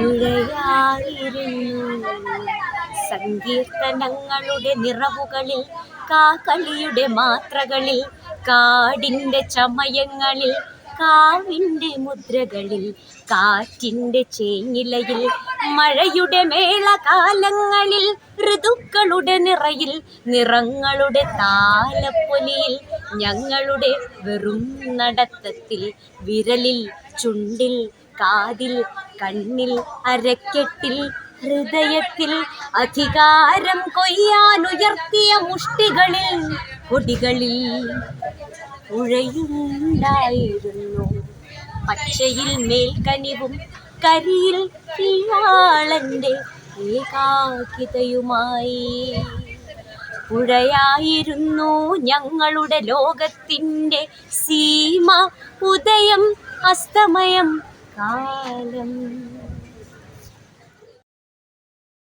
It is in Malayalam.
പുഴയായിരുന്നു സങ്കീർത്തനങ്ങളുടെ നിറവുകളിൽ കാക്കളിയുടെ മാത്രകളിൽ കാടിന്റെ ചമയങ്ങളിൽ കാവിന്റെ മുദ്രകളിൽ കാറ്റിന്റെ ചേങ്ങിലയിൽ മഴയുടെ മേളകാലങ്ങളിൽ ഋതുക്കളുടെ നിറയിൽ നിറങ്ങളുടെ താലപ്പൊലിയിൽ ഞങ്ങളുടെ വെറും നടത്തത്തിൽ വിരലിൽ ചുണ്ടിൽ കാതിൽ കണ്ണിൽ അരക്കെട്ടിൽ ഹൃദയത്തിൽ അധികാരം കൊയ്യാനുയർത്തിയ മുഷ്ടികളിൽ കൊടികളിൽ പുഴയുണ്ടായിരുന്നു. പച്ചയിൽ മേൽക്കനിവും കരിയിൽ ഇയാളന്റെ ഏകാകിതയുമായി. പുഴയായിരുന്നു ഞങ്ങളുടെ ലോകത്തിന്റെ സീമ ഉദയം അസ്തമയം കാലം.